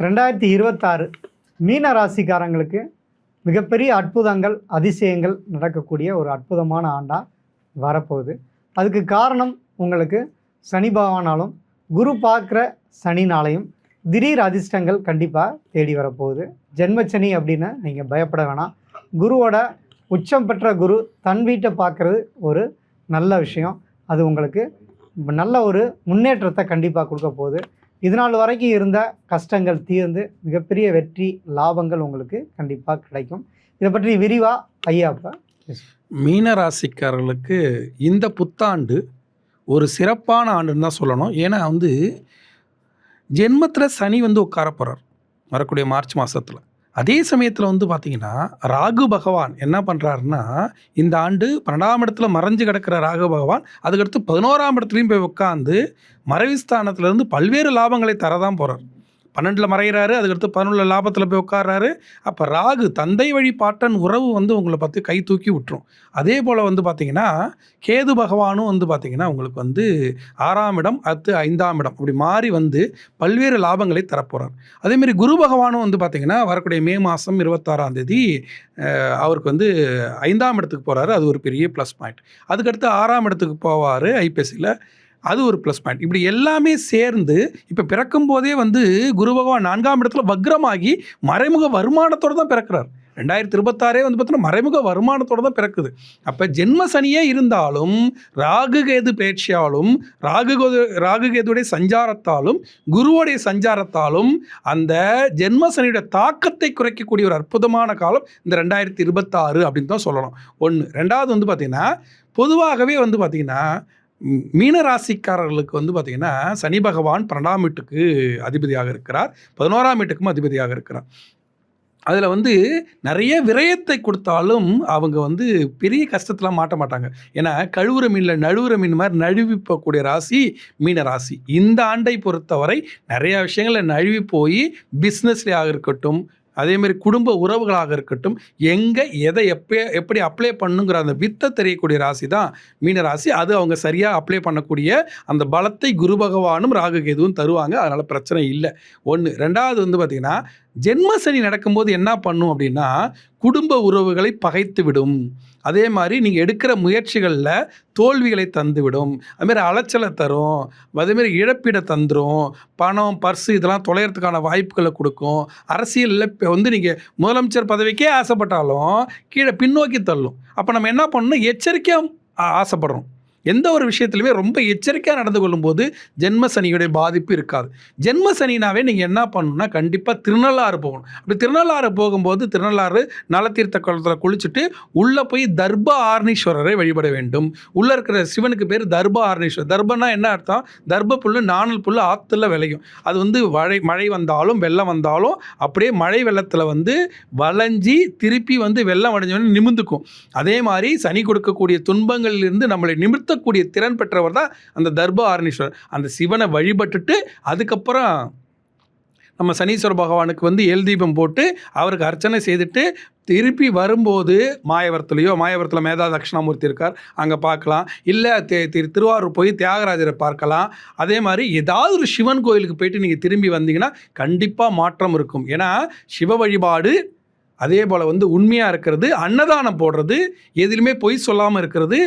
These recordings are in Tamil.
ரெண்டாயிரத்தி இருபத்தாறு மீன ராசிக்காரங்களுக்கு மிகப்பெரிய அற்புதங்கள் அதிசயங்கள் நடக்கக்கூடிய ஒரு அற்புதமான ஆண்டாக வரப்போகுது. அதுக்கு காரணம் உங்களுக்கு சனி பகவானாலும் குரு பார்க்குற சனினாலையும் திடீர் அதிர்ஷ்டங்கள் கண்டிப்பாக தேடி வரப்போகுது. ஜென்மச்சனி அப்படின்னு நீங்கள் பயப்பட வேணாம். குருவோட உச்சம் பெற்ற குரு தன் வீட்டை பார்க்குறது ஒரு நல்ல விஷயம். அது உங்களுக்கு நல்ல ஒரு முன்னேற்றத்தை கண்டிப்பாக கொடுக்க போகுது. இது நாள் வரைக்கும் இருந்த கஷ்டங்கள் தீர்ந்து மிகப்பெரிய வெற்றி லாபங்கள் உங்களுக்கு கண்டிப்பாக கிடைக்கும். இதை பற்றி விரிவாக ஐயா மீனராசிக்காரர்களுக்கு மீன ராசிக்காரர்களுக்கு இந்த புத்தாண்டு ஒரு சிறப்பான ஆண்டுன்னு தான் சொல்லணும். ஏன்னா வந்து ஜென்மத்தில் சனி வந்து உட்கார போகிறார் வரக்கூடிய மார்ச் மாதத்தில் அதே சமயத்தில் வந்து பார்த்தீங்கன்னா ராகு பகவான் என்ன பண்ணுறாருன்னா இந்த ஆண்டு பன்னெண்டாம் இடத்துல மறைஞ்சு கிடக்கிற ராகு பகவான் அதுக்கடுத்து பதினோராம் இடத்துலையும் போய் உட்காந்து மறைவுஸ்தானத்துலேருந்து பல்வேறு லாபங்களை தரதான் போகிறார் பன்னெண்டில் மறைகிறாரு அதுக்கடுத்து பதினொன்றில் லாபத்தில் போய் உட்காடுறாரு அப்போ ராகு தந்தை வழி பாட்டன் உறவு வந்து உங்களை பார்த்து கை தூக்கி விட்டுரும். அதே போல் வந்து பார்த்தீங்கன்னா கேது பகவானும் வந்து பார்த்தீங்கன்னா உங்களுக்கு வந்து ஆறாம் இடம் அடுத்து ஐந்தாம் இடம் அப்படி மாறி வந்து பல்வேறு லாபங்களை தரப்போகிறார் அதேமாரி குரு பகவானும் வந்து பார்த்தீங்கன்னா வரக்கூடிய மே மாதம் இருபத்தாறாம் தேதி அவருக்கு வந்து ஐந்தாம் இடத்துக்கு போகிறாரு அது ஒரு பெரிய ப்ளஸ் பாயிண்ட் அதுக்கடுத்து ஆறாம் இடத்துக்கு போவார் ஐபிஎஸ்சியில் அது ஒரு ப்ளஸ் பாயிண்ட் இப்படி எல்லாமே சேர்ந்து இப்போ பிறக்கும் போதே வந்து குரு பகவான் நான்காம் இடத்துல வக்ரமாகி மறைமுக வருமானத்தோடு தான் பிறக்கிறார். ரெண்டாயிரத்தி இருபத்தாறே வந்து பார்த்தோன்னா மறைமுக வருமானத்தோடு தான் பிறக்குது. அப்போ ஜென்ம சனியே இருந்தாலும் ராகு கேது பேச்சியாலும் ராகு ராகு கேதுடைய சஞ்சாரத்தாலும் குருவோடைய சஞ்சாரத்தாலும் அந்த ஜென்ம சனியுடைய தாக்கத்தை குறைக்கக்கூடிய ஒரு அற்புதமான காலம் இந்த ரெண்டாயிரத்தி இருபத்தாறு அப்படின்னு தான் சொல்லலாம். ஒன்று ரெண்டாவது வந்து பார்த்திங்கன்னா பொதுவாகவே வந்து பார்த்திங்கன்னா மீனராசிக்காரர்களுக்கு வந்து பார்த்திங்கன்னா சனி பகவான் பன்னெண்டாம் வீட்டுக்கு அதிபதியாக இருக்கிறார். பதினோராம் வீட்டுக்கும் அதிபதியாக இருக்கிறார். அதில் வந்து நிறைய விரயத்தை கொடுத்தாலும் அவங்க வந்து பெரிய கஷ்டத்தெலாம் மாட்ட மாட்டாங்க. ஏன்னா கழுவுற மீனில் நழுவுற மீன் மாதிரி நழுவி போகக்கூடிய ராசி மீன ராசி இந்த ஆண்டை பொறுத்தவரை நிறையா விஷயங்களில் நழுவி போய் பிஸ்னஸ்லேயாக இருக்கட்டும் அதேமாரி குடும்ப உறவுகளாக இருக்கட்டும் எங்கே எதை எப்போ எப்படி அப்ளை பண்ணுங்கிற அந்த வித்தை தெரியக்கூடிய ராசி தான் மீன ராசி. அது அவங்க சரியாக அப்ளை பண்ணக்கூடிய அந்த பலத்தை குரு பகவானும் ராகு கேதுவும் தருவாங்க. அதனால் பிரச்சனை இல்லை. ஒன்று ரெண்டாவது வந்து பார்த்திங்கன்னா ஜென்ம சனி நடக்கும்போது என்ன பண்ணும் அப்படின்னா குடும்ப உறவுகளை பகைத்து விடும் அதே மாதிரி நீங்கள் எடுக்கிற முயற்சிகளில் தோல்விகளை தந்துவிடும். அதுமாரி அலைச்சலை தரும். அதேமாரி இழப்பீடை தந்துடும் பணம் பர்ஸு இதெல்லாம் தொலைகிறதுக்கான வாய்ப்புகளை கொடுக்கும். அரசியலில் இப்போ வந்து நீங்கள் முதலமைச்சர் பதவிக்கே ஆசைப்பட்டாலும் கீழே பின்னோக்கி தள்ளும். அப்போ நம்ம என்ன பண்ணணும்? எச்சரிக்கையாக ஆசைப்படுறோம். எந்த ஒரு விஷயத்துலையுமே ரொம்ப எச்சரிக்கையாக நடந்து கொள்ளும்போது ஜென்ம சனியுடைய பாதிப்பு இருக்காது. ஜென்ம சனினாவே நீங்கள் என்ன பண்ணணும்னா கண்டிப்பாக திருநள்ளாறு போகணும். அப்படி திருநள்ளாறு போகும்போது திருநள்ளாறு நலத்தீர்த்த குளத்தில் குளிச்சுட்டு உள்ளே போய் தர்ப ஆர்ணீஸ்வரரை வழிபட வேண்டும். உள்ளே இருக்கிற சிவனுக்கு பேர் தர்ப ஆர்ணீஸ்வரர். தர்பன்னா என்ன அர்த்தம்? தர்ப புல் நாணல் புல் ஆற்றுல விளையும். அது வந்து மழை மழை வந்தாலும் வெள்ளம் வந்தாலும் அப்படியே மழை வெள்ளத்தில் வந்து வளைஞ்சி திருப்பி வந்து வெள்ளம் அடைஞ்சவொடனே நிமிர்ந்துக்கும் அதே மாதிரி சனி கொடுக்கக்கூடிய துன்பங்களிலிருந்து நம்மளை நிமிர்த்தக்கூடிய திறன் பெற்றவர் தான் அந்த தர்ப ஆரணீஸ்வரர். அந்த சிவனை வழிபட்டுட்டு அதுக்கப்புறம் நம்ம சனீஸ்வர பகவானுக்கு வந்து எல் தீபம் போட்டு அவருக்கு அர்ச்சனை செய்துட்டு திருப்பி வரும்போது மாயவரத்துலேயோ மாயவரத்தில் மேதா தட்சிணாமூர்த்தி இருக்கார் அங்கே பார்க்கலாம். இல்லை தே திரு திருவாரூர் போய் தியாகராஜரை பார்க்கலாம். அதே மாதிரி ஏதாவது ஒரு சிவன் கோயிலுக்கு போயிட்டு நீங்கள் திரும்பி வந்தீங்கன்னா கண்டிப்பாக மாற்றம் இருக்கும். ஏன்னா சிவ வழிபாடு அதே போல் வந்து உண்மையாக இருக்கிறது அன்னதானம் போடுறது எதிலுமே பொய் சொல்லாமல் இருக்கிறது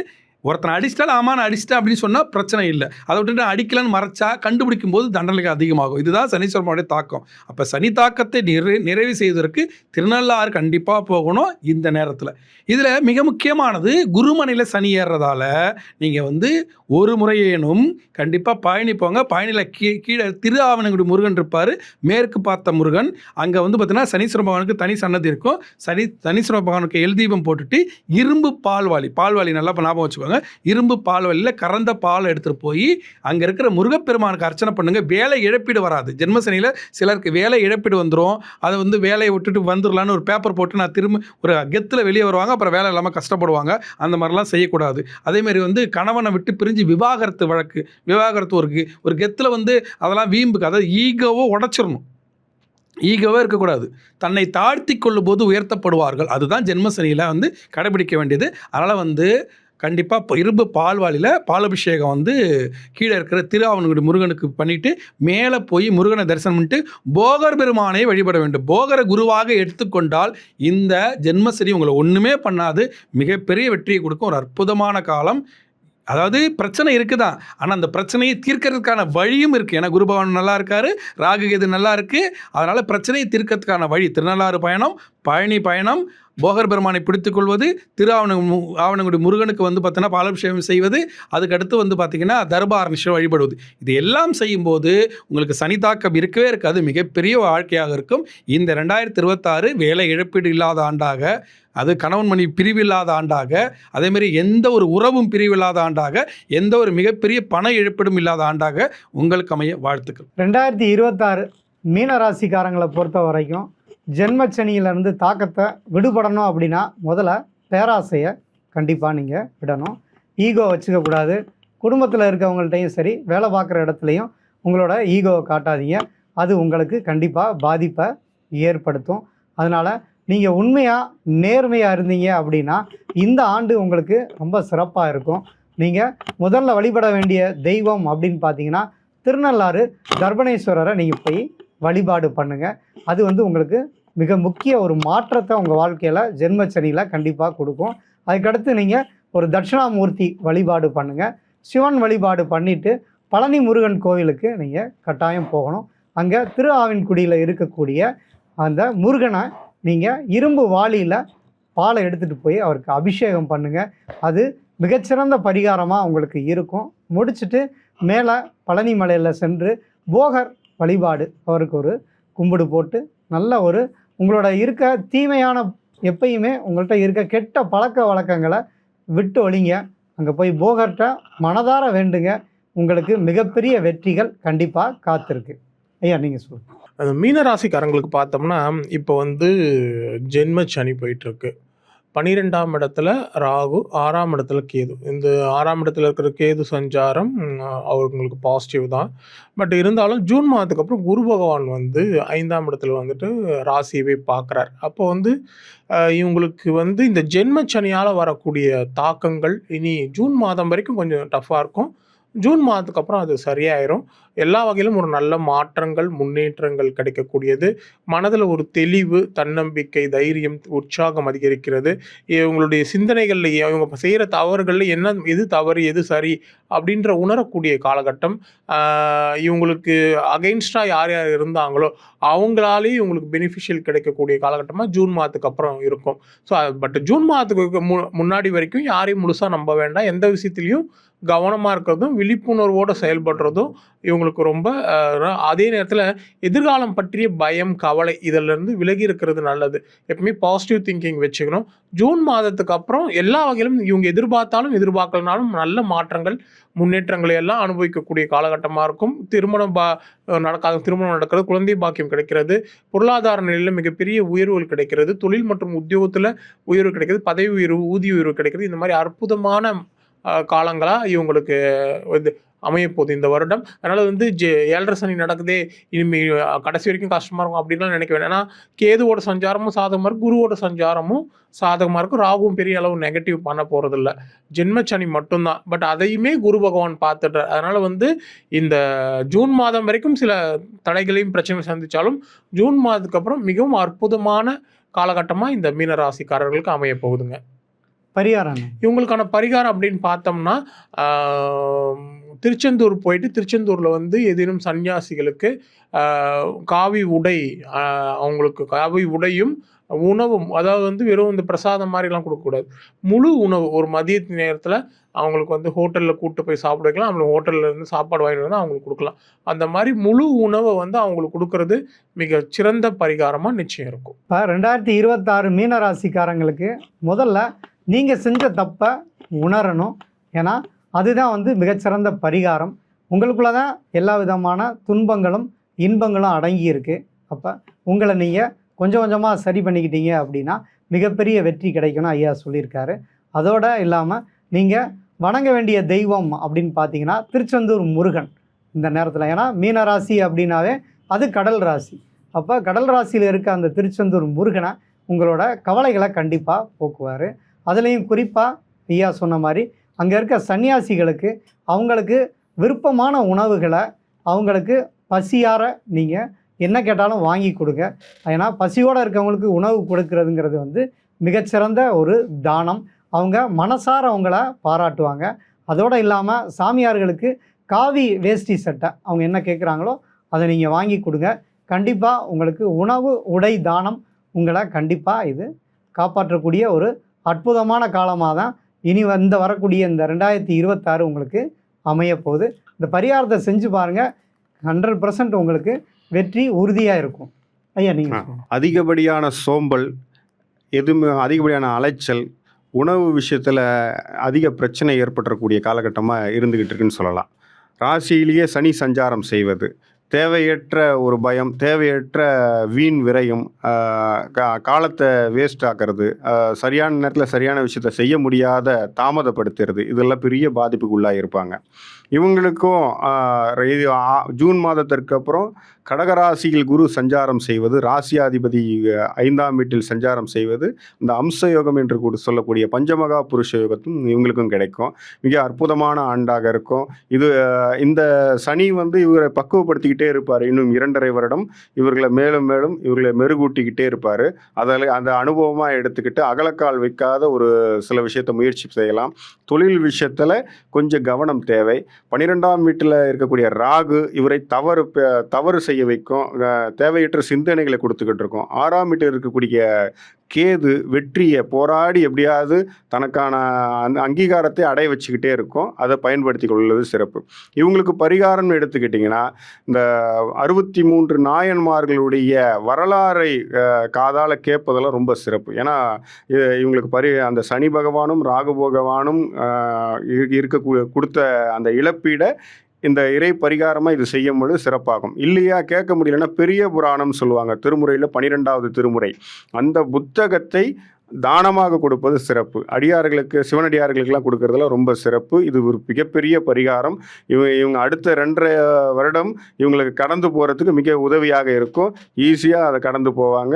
ஒருத்தனை அடிச்சிட்டாலும் ஆமாம் நான் அடிச்சிட்டேன் அப்படின்னு சொன்னால் பிரச்சனை இல்லை. அதை விட்டுட்டு அடிக்கலன்னு மறைச்சா கண்டுபிடிக்கும் போது தண்டனைகள் அதிகமாகும். இதுதான் சனீஸ்வரனுடைய தாக்கம். அப்போ சனி தாக்கத்தை நிறை நிறைவு செய்வதற்கு திருநள்ளாறு கண்டிப்பாக போகணும் இந்த நேரத்தில். இதில் மிக முக்கியமானது குருமனையில் சனி ஏறுறதால நீங்கள் வந்து ஒரு முறையேனும் கண்டிப்பாக பழனி போங்க. பழனியில் கீ கீழே திரு ஆவணங்குடி முருகன் இருப்பார். மேற்கு பார்த்த முருகன். அங்கே வந்து பார்த்தீங்கன்னா சனீஸ்வர பகவானுக்கு தனி சன்னதி இருக்கும். சனி சனீஸ்வர பகவானுக்கு எழுதீபம் போட்டுட்டு இரும்பு பால்வாளி பால்வாளி நல்லா ஞாபகம் வச்சுக்கோங்க. இரும்பு பால் வழியில் கறந்த பால் எடுத்துகிட்டு போய் அங்கே இருக்கிற முருகப்பெருமானுக்கு அர்ச்சனை பண்ணுங்க. வேலை இழப்பீடு வராது. ஜென்மசனியில் சிலருக்கு வேலை இழப்பீடு வந்துடும் அதை வந்து வேலையை விட்டுட்டு வந்துடலான்னு ஒரு பேப்பர் போட்டு நான் திரும்ப ஒரு கெத்தில் வெளியே வருவாங்க. அப்புறம் வேலை இல்லாமல் கஷ்டப்படுவாங்க. அந்த மாதிரிலாம் செய்யக்கூடாது. அதேமாரி வந்து கணவனை விட்டு பிரிஞ்சு விவாகரத்து வழக்கு விவாகரத்து ஒரு ஒரு கெத்தில் வந்து அதெல்லாம் வீம்புக்கு அதாவது ஈகோவோ உடச்சிடணும் ஈகோவே இருக்கக்கூடாது. தன்னை தாழ்த்தி கொள்ளும் போது உயர்த்தப்படுவார்கள். அதுதான் ஜென்மசனியில் வந்து கடைபிடிக்க வேண்டியது. அதனால் வந்து கண்டிப்பாக இரும்பு பால்வாளியில் பாலபிஷேகம் வந்து கீழே இருக்கிற திருஆவணங்குடி முருகனுக்கு பண்ணிட்டு மேலே போய் முருகனை தரிசனம் பண்ணிட்டு போகர் பெருமானை வழிபட வேண்டும். போகரை குருவாக எடுத்துக்கொண்டால் இந்த ஜென்மசரி உங்களை ஒன்றுமே பண்ணாது. மிகப்பெரிய வெற்றியை கொடுக்கும். ஒரு அற்புதமான காலம். அதாவது பிரச்சனை இருக்குதான் ஆனால் அந்த பிரச்சனையை தீர்க்கறதுக்கான வழியும் இருக்குது ஏன்னா குருபவன் நல்லா இருக்காரு ராகுகேது நல்லா இருக்குது அதனால் பிரச்சனையை தீர்க்கறதுக்கான வழி திருநள்ளாறு பயணம் பழனி பயணம் போகர் பெருமானை பிடித்துக் கொள்வது திரு ஆவண ஆவணங்குடி முருகனுக்கு வந்து பார்த்தீங்கன்னா பாலாபிஷேகம் செய்வது அதுக்கடுத்து வந்து பார்த்திங்கன்னா தர்பாரணிஷம் வழிபடுவது. இது எல்லாம் செய்யும்போது உங்களுக்கு சனி தாக்கம் இருக்கவே இருக்காது. மிகப்பெரிய வாழ்க்கையாக இருக்கும். இந்த ரெண்டாயிரத்தி இருபத்தாறு வேலை இழப்பீடு இல்லாத ஆண்டாக அது கணவன் மணி பிரிவில்லாத ஆண்டாக அதேமாரி எந்த ஒரு உறவும் பிரிவில்லாத ஆண்டாக எந்த ஒரு மிகப்பெரிய பண இழப்பீடும் இல்லாத ஆண்டாக உங்களுக்கு அமைய வாழ்த்துக்கள். ரெண்டாயிரத்தி இருபத்தாறு மீன ராசிக்காரங்களை பொறுத்த வரைக்கும் ஜென்மச்சனியிலேருந்து தாக்கத்தை விடுபடணும் அப்படின்னா முதல்ல பேராசையை கண்டிப்பாக நீங்கள் விடணும். ஈகோ வச்சுக்கக்கூடாது குடும்பத்தில் இருக்கவங்கள்ட்டையும் சரி வேலை பார்க்குற இடத்துலையும் உங்களோட ஈகோவை காட்டாதீங்க. அது உங்களுக்கு கண்டிப்பாக பாதிப்பை ஏற்படுத்தும். அதனால் நீங்கள் உண்மையாக நேர்மையாக இருந்தீங்க அப்படின்னா இந்த ஆண்டு உங்களுக்கு ரொம்ப சிறப்பாக இருக்கும். நீங்கள் முதல்ல வழிபட வேண்டிய தெய்வம் அப்படின்னு பார்த்தீங்கன்னா திருநள்ளாறு தர்பணேஸ்வரரை நீங்கள் போய் வழிபாடு பண்ணுங்கள் அது வந்து உங்களுக்கு மிக முக்கிய ஒரு மாற்றத்தை உங்கள் வாழ்க்கையில் ஜென்மச்சனியில் கண்டிப்பாக கொடுக்கும். அதுக்கடுத்து நீங்கள் ஒரு தட்சிணாமூர்த்தி வழிபாடு பண்ணுங்கள் சிவன் வழிபாடு பண்ணிவிட்டு பழனி முருகன் கோவிலுக்கு நீங்கள் கட்டாயம் போகணும். அங்கே திரு ஆவின்குடியில் இருக்கக்கூடிய அந்த முருகனை நீங்கள் இரும்பு வாளியில் பாலை எடுத்துகிட்டு போய் அவருக்கு அபிஷேகம் பண்ணுங்கள் அது மிகச்சிறந்த பரிகாரமாக உங்களுக்கு இருக்கும். முடிச்சுட்டு மேலே பழனி மலையில் சென்று போகர் வழிபாடு. அவருக்கு ஒரு கும்பிடு போட்டு நல்ல ஒரு உங்களோட இருக்க தீமையான எப்பயுமே உங்கள்கிட்ட இருக்க கெட்ட பழக்க வழக்கங்களை விட்டு ஒழிங்க. அங்கே போய் போகர்கிட்ட மனதார வேண்டுங்க. உங்களுக்கு மிகப்பெரிய வெற்றிகள் கண்டிப்பாக காத்திருக்கு. ஐயா நீங்கள் சொல்லுங்கள் மீனராசிக்காரங்களுக்கு பார்த்தோம்னா இப்போ வந்து ஜென்ம சனி போயிட்டுருக்கு பன்னிரெண்டாம் இடத்துல ராகு ஆறாம் இடத்துல கேது. இந்த ஆறாம் இடத்துல இருக்கிற கேது சஞ்சாரம் அவங்களுக்கு பாசிட்டிவ் தான். பட் இருந்தாலும் ஜூன் மாதத்துக்கு அப்புறம் குரு பகவான் வந்து ஐந்தாம் இடத்துல வந்துட்டு ராசியவே பார்க்குறார். அப்போ வந்து இவங்களுக்கு வந்து இந்த ஜென்ம சனியால் வரக்கூடிய தாக்கங்கள் இனி ஜூன் மாதம் வரைக்கும் கொஞ்சம் டஃப்பாக இருக்கும். ஜூன் மாதத்துக்கு அப்புறம் அது சரியாயிரும். எல்லா வகையிலும் ஒரு நல்ல மாற்றங்கள் முன்னேற்றங்கள் கிடைக்கக்கூடியது. மனதில் ஒரு தெளிவு தன்னம்பிக்கை தைரியம் உற்சாகம் அதிகரிக்கிறது. இவங்களுடைய சிந்தனைகளில் இவங்க செய்கிற தவறுகளில் என்ன எது தவறு எது சரி அப்படின்ற உணரக்கூடிய காலகட்டம் இவங்களுக்கு அகைன்ஸ்டாக யார் யார் இருந்தாங்களோ அவங்களாலே இவங்களுக்கு பெனிஃபிஷியல் கிடைக்கக்கூடிய காலகட்டமாக ஜூன் மாதத்துக்கு அப்புறம் இருக்கும். ஸோ பட் ஜூன் மாதத்துக்கு மு முன்னாடி வரைக்கும் யாரையும் முழுசாக நம்ப வேண்டாம். எந்த விஷயத்துலையும் கவனமாக இருக்கிறதும் விழிப்புணர்வோடு செயல்படுறதும் இவங்க இவங்களுக்கு ரொம்ப அதே நேரத்தில் எதிர்காலம் பற்றிய பயம் கவலை இதிலிருந்து விலகி இருக்கிறது நல்லது. எப்பவுமே பாசிட்டிவ் திங்கிங் வச்சுக்கணும். ஜூன் மாதத்துக்கு அப்புறம் எல்லா வகையிலும் இவங்க எதிர்பார்த்தாலும் எதிர்பார்க்கலனாலும் நல்ல மாற்றங்கள் முன்னேற்றங்களை எல்லாம் அனுபவிக்கக்கூடிய காலகட்டமாக இருக்கும். திருமணம் பா நடக்காத திருமணம் நடக்கிறது குழந்தை பாக்கியம் கிடைக்கிறது பொருளாதார நிலையில் மிகப்பெரிய உயர்வுகள் கிடைக்கிறது தொழில் மற்றும் உத்தியோகத்தில் உயர்வு கிடைக்கிறது பதவி உயர்வு ஊதிய உயர்வு கிடைக்கிறது. இந்த மாதிரி அற்புதமான காலங்களாக இவங்களுக்கு வந்து அமையப்போகுது இந்த வருடம். அதனால் வந்து ஜெ ஏழரை சனி நடக்குதே இனிமே கடைசி வரைக்கும் கஷ்டமாக இருக்கும் அப்படின்லாம் நினைக்க வேண்டாம். ஏன்னா கேதுவோட சஞ்சாரமும் சாதகமாக இருக்கும் குருவோட சஞ்சாரமும் சாதகமாக இருக்கும். ராகுவும் பெரிய அளவு நெகட்டிவ் பண்ண போகிறதில்ல ஜென்மச்சனி மட்டும்தான். பட் அதையுமே குரு பகவான் பார்த்துட்டார். அதனால் வந்து இந்த ஜூன் மாதம் வரைக்கும் சில தடைகளையும் பிரச்சனையும் சந்தித்தாலும் ஜூன் மாதத்துக்கு அப்புறம் மிகவும் அற்புதமான காலகட்டமாக இந்த மீனராசிக்காரர்களுக்கு அமைய போகுதுங்க. பரிகாரம் இவங்களுக்கான பரிகாரம் அப்படின்னு பார்த்தோம்னா திருச்செந்தூர் போயிட்டு திருச்செந்தூரில் வந்து ஏதேனும் சன்னியாசிகளுக்கு காவி உடை அவங்களுக்கு காவி உடையும் உணவும் அதாவது வந்து வெறும் இந்த பிரசாதம் மாதிரிலாம் கொடுக்கக்கூடாது. முழு உணவு ஒரு மதிய நேரத்தில் அவங்களுக்கு வந்து ஹோட்டலில் கூட்டு போய் சாப்பிட வைக்கலாம் அவங்க ஹோட்டலில் இருந்து சாப்பாடு வாங்கிட்டு வந்து அவங்களுக்கு கொடுக்கலாம். அந்த மாதிரி முழு உணவை வந்து அவங்களுக்கு கொடுக்கறது மிக சிறந்த பரிகாரமாக நிச்சயம் இருக்கும். இப்போ ரெண்டாயிரத்தி இருபத்தாறு மீனராசிக்காரங்களுக்கு முதல்ல நீங்கள் செஞ்ச தப்பை உணரணும். ஏன்னா அதுதான் வந்து மிகச்சிறந்த பரிகாரம். உங்களுக்குள்ள தான் எல்லா விதமான துன்பங்களும் இன்பங்களும் அடங்கி இருக்குது அப்போ உங்களை நீங்கள் கொஞ்சம் கொஞ்சமாக சரி பண்ணிக்கிட்டீங்க அப்படின்னா மிகப்பெரிய வெற்றி கிடைக்கும்னு ஐயா சொல்லியிருக்காரு. அதோட இல்லாமல் நீங்கள் வணங்க வேண்டிய தெய்வம் அப்படின்னு பார்த்தீங்கன்னா திருச்செந்தூர் முருகன் இந்த நேரத்தில். ஏன்னா மீனராசி அப்படின்னாவே அது கடல் ராசி. அப்போ கடல் ராசியில் இருக்க அந்த திருச்செந்தூர் முருகனை உங்களோட கவலைகளை கண்டிப்பாக போக்குவார். அதுலேயும் குறிப்பாக ஐயா சொன்ன மாதிரி அங்கே இருக்க சன்னியாசிகளுக்கு அவங்களுக்கு விருப்பமான உணவுகளை அவங்களுக்கு பசியார நீங்கள் என்ன கேட்டாலும் வாங்கி கொடுங்க. ஏன்னா பசியோடு இருக்கவங்களுக்கு உணவு கொடுக்கறதுங்கிறது வந்து மிகச்சிறந்த ஒரு தானம். அவங்க மனசார அவங்கள பாராட்டுவாங்க. அதோடு இல்லாமல் சாமியார்களுக்கு காவி வேஷ்டி சட்டை அவங்க என்ன கேட்குறாங்களோ அதை நீங்கள் வாங்கி கொடுங்க. கண்டிப்பாக உங்களுக்கு உணவு உடை தானம் உங்களை கண்டிப்பாக இது காப்பாற்றக்கூடிய ஒரு அற்புதமான காலமாக தான் இனி வந்து வரக்கூடிய இந்த ரெண்டாயிரத்தி இருபத்தாறு உங்களுக்கு அமைய போகுது இந்த பரிகாரத்தை செஞ்சு பாருங்கள் ஹண்ட்ரட் பர்சன்ட் உங்களுக்கு வெற்றி உறுதியாக இருக்கும். ஐயா நீங்கள் அதிகப்படியான சோம்பல் எதுவுமே அதிகப்படியான அலைச்சல் உணவு விஷயத்தில் அதிக பிரச்சனை ஏற்பட்டுறக்கூடிய காலகட்டமாக இருந்துக்கிட்டு இருக்குன்னு சொல்லலாம். ராசியிலேயே சனி சஞ்சாரம் செய்வது தேவையற்ற ஒரு பயம் தேவையற்ற வீண் விரயம் கா- காலத்தை வேஸ்ட் ஆக்கிறது சரியான நேரத்தில் சரியான விஷயத்த செய்ய முடியாத தாமதப்படுத்துறது இதெல்லாம் பெரிய பாதிப்புக்குள்ளாக இருப்பாங்க இவங்களுக்கும் இது ஜூன் மாதத்திற்கு அப்புறம் கடகராசியில் குரு சஞ்சாரம் செய்வது ராசியாதிபதி ஐந்தாம் வீட்டில் சஞ்சாரம் செய்வது இந்த அம்ச யோகம் என்று கூட சொல்லக்கூடிய பஞ்சமகா புருஷ யோகத்தும் இவங்களுக்கும் கிடைக்கும். மிக அற்புதமான ஆண்டாக இருக்கும். இது இந்த சனி வந்து இவரை பக்குவப்படுத்திக்கிட்டு இருப்பார். இன்னும் இரண்டரை வருடம் இவர்களை மேலும் மேலும் இவர்களை மெருகூட்டிக்கிட்டே இருப்பார். அதில் அந்த அனுபவமாக எடுத்துக்கிட்டு அகலக்கால் வைக்காத ஒரு சில விஷயத்தை முயற்சி செய்யலாம். தொழில் விஷயத்தில் கொஞ்சம் கவனம் தேவை. பன்னிரெண்டாம் வீட்டில் இருக்கக்கூடிய ராகு இவரை தவறு தவறு செய்ய வைக்கும். தேவையற்ற சிந்தனைகளை கொடுத்துக்கிட்டு இருக்கோம். ஆறாம் வீட்டில் இருக்கக்கூடிய கேது வெற்றியை போராடி எப்படியாவது தனக்கான அந்த அங்கீகாரத்தை அடைய வச்சுக்கிட்டே இருக்கும். அதை பயன்படுத்தி கொள்வது சிறப்பு. இவங்களுக்கு பரிகாரம்னு எடுத்துக்கிட்டிங்கன்னா இந்த அறுபத்தி மூன்று நாயன்மார்களுடைய வரலாறை காதால் கேட்பதெல்லாம் ரொம்ப சிறப்பு. ஏன்னா இவங்களுக்கு பரி அந்த சனி பகவானும் ராகு பகவானும் இருக்கக்கூ இருக்க கொடுத்த அந்த இழப்பீடை இந்த இறை பரிகாரமாக இது செய்யும் பொழுது சிறப்பாகும். இல்லையா கேட்க முடியலன்னா பெரிய புராணம் சொல்லுவாங்க. திருமுறையில் பன்னிரெண்டாவது திருமுறை. அந்த புத்தகத்தை தானமாக கொடுப்பது சிறப்பு. அடியார்களுக்கு சிவனடியார்களுக்கெல்லாம் கொடுக்கறதுல ரொம்ப சிறப்பு. இது ஒரு மிகப்பெரிய பரிகாரம். இவங்க இவங்க அடுத்த ரெண்டரை வருடம் இவங்களுக்கு கடந்து போகிறதுக்கு மிக உதவியாக இருக்கும். ஈஸியாக அதை கடந்து போவாங்க.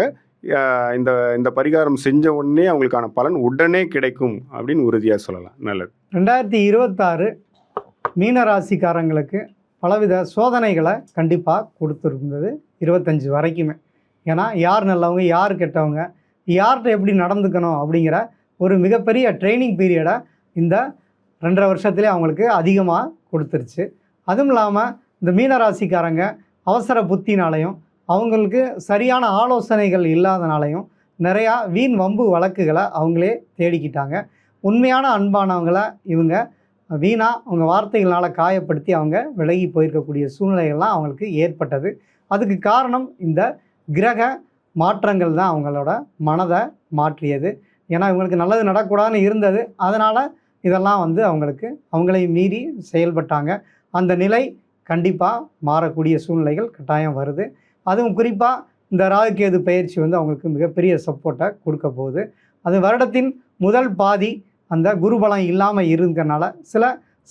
இந்த இந்த பரிகாரம் செஞ்ச உடனே அவங்களுக்கான பலன் உடனே கிடைக்கும் அப்படின்னு உறுதியாக சொல்லலாம். நல்லது. ரெண்டாயிரத்தி இருபத்தாறு மீன ராசிக்காரங்களுக்கு பலவித சோதனைகளை கண்டிப்பாக கொடுத்துருந்தது இருபத்தஞ்சி வரைக்குமே. ஏன்னா யார் நல்லவங்க யார் கெட்டவங்க யார்கிட்ட எப்படி நடந்துக்கணும் அப்படிங்கிற ஒரு மிகப்பெரிய ட்ரைனிங் பீரியடை இந்த ரெண்டரை வருஷத்துலேயே அவங்களுக்கு அதிகமாக கொடுத்துருச்சு. அதுவும் இல்லாமல் இந்த மீன ராசிக்காரங்க அவசர புத்தினாலையும் அவங்களுக்கு சரியான ஆலோசனைகள் இல்லாதனாலையும் நிறையா வீண் வம்பு வழக்குகளை அவங்களே தேடிக்கிட்டாங்க. உண்மையான அன்பானவங்களை இவங்க வீணாக அவங்க வார்த்தைகளால் காயப்படுத்தி அவங்க விலகி போயிருக்கக்கூடிய சூழ்நிலைகள்லாம் அவங்களுக்கு ஏற்பட்டது. அதுக்கு காரணம் இந்த கிரக மாற்றங்கள் தான் அவங்களோட மனதை மாற்றியது. ஏன்னா இவங்களுக்கு நல்லது நடக்கூடாதுன்னு இருந்தது. அதனால் இதெல்லாம் வந்து அவங்களுக்கு அவங்களை மீறி செயல்பட்டாங்க. அந்த நிலை கண்டிப்பாக மாறக்கூடிய சூழ்நிலைகள் கட்டாயம் வருது. அதுவும் குறிப்பாக இந்த ராகுகேது பயிற்சி வந்து அவங்களுக்கு மிகப்பெரிய சப்போர்ட்டை கொடுக்க போகுது. அது வருடத்தின் முதல் பாதி அந்த குருபலம் இல்லாமல் இருக்கிறனால சில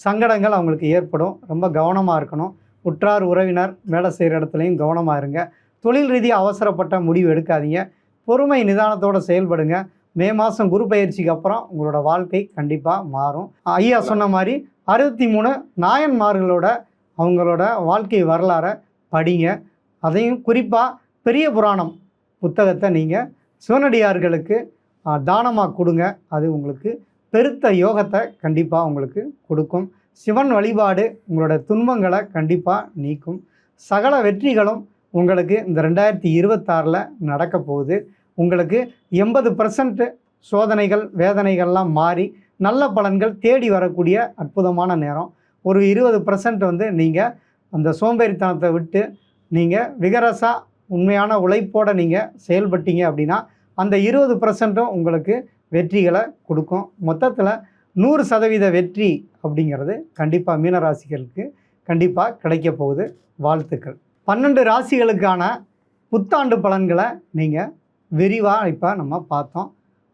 சங்கடங்கள் அவங்களுக்கு ஏற்படும். ரொம்ப கவனமாக இருக்கணும். உற்றார் உறவினர் வேலை செய்கிற இடத்துலையும் கவனமாக இருங்க. தொழில் ரீதியாக அவசரப்பட்ட முடிவு எடுக்காதீங்க. பொறுமை நிதானத்தோடு செயல்படுங்க. மே மாதம் குரு பயிற்சிக்கு அப்புறம் உங்களோட வாழ்க்கை கண்டிப்பாக மாறும். ஐயா சொன்ன மாதிரி அறுபத்தி மூணு நாயன்மார்களோட அவங்களோட வாழ்க்கை வரலாறை படிங்க. அதையும் குறிப்பாக பெரிய புராணம் புத்தகத்தை நீங்கள் சிவனடியார்களுக்கு தானமாக கொடுங்க. அது உங்களுக்கு பெருத்த யோகத்தை கண்டிப்பாக உங்களுக்கு கொடுக்கும். சிவன் வழிபாடு உங்களோட துன்பங்களை கண்டிப்பாக நீக்கும். சகல வெற்றிகளும் உங்களுக்கு இந்த ரெண்டாயிரத்தி இருபத்தாறில் நடக்க போகுது. உங்களுக்கு எண்பது பர்சன்ட் சோதனைகள் வேதனைகள்லாம் மாறி நல்ல பலன்கள் தேடி வரக்கூடிய அற்புதமான நேரம். ஒரு இருபது பர்சன்ட் வந்து நீங்கள் அந்த சோம்பேறித்தனத்தை விட்டு நீங்கள் விகரசாக உண்மையான உழைப்போடு நீங்கள் செயல்பட்டீங்க அப்படின்னா அந்த இருபது பர்சன்ட்டும் உங்களுக்கு வெற்றிகளை கொடுக்கும். மொத்தத்தில் நூறு சதவீத வெற்றி அப்படிங்கிறது கண்டிப்பாக மீனராசிகளுக்கு கண்டிப்பாக கிடைக்க போகுது. வாழ்த்துக்கள். பன்னெண்டு ராசிகளுக்கான புத்தாண்டு பலன்களை நீங்கள் விரிவாக இப்போ நம்ம பார்த்தோம்.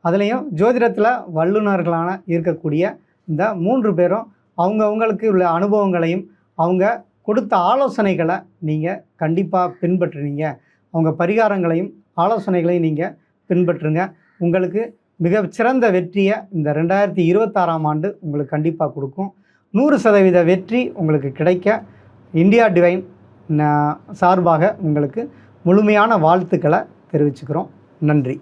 அதுலேயும் ஜோதிடத்தில் வல்லுநர்களான இருக்கக்கூடிய இந்த மூன்று பேரும் அவங்கவுங்களுக்கு உள்ள அனுபவங்களையும் அவங்க கொடுத்த ஆலோசனைகளை நீங்கள் கண்டிப்பாக பின்பற்றுனீங்க. அவங்க பரிகாரங்களையும் ஆலோசனைகளையும் நீங்கள் பின்பற்றுங்க. உங்களுக்கு மிக சிறந்த வெற்றியை இந்த ரெண்டாயிரத்தி இருபத்தாறாம் ஆண்டு உங்களுக்கு கண்டிப்பாக கொடுக்கும். நூறு சதவீத வெற்றி உங்களுக்கு கிடைக்க இந்தியா டிவைன் சார்பாக உங்களுக்கு முழுமையான வாழ்த்துக்களை தெரிவிச்சுக்கிறோம். நன்றி.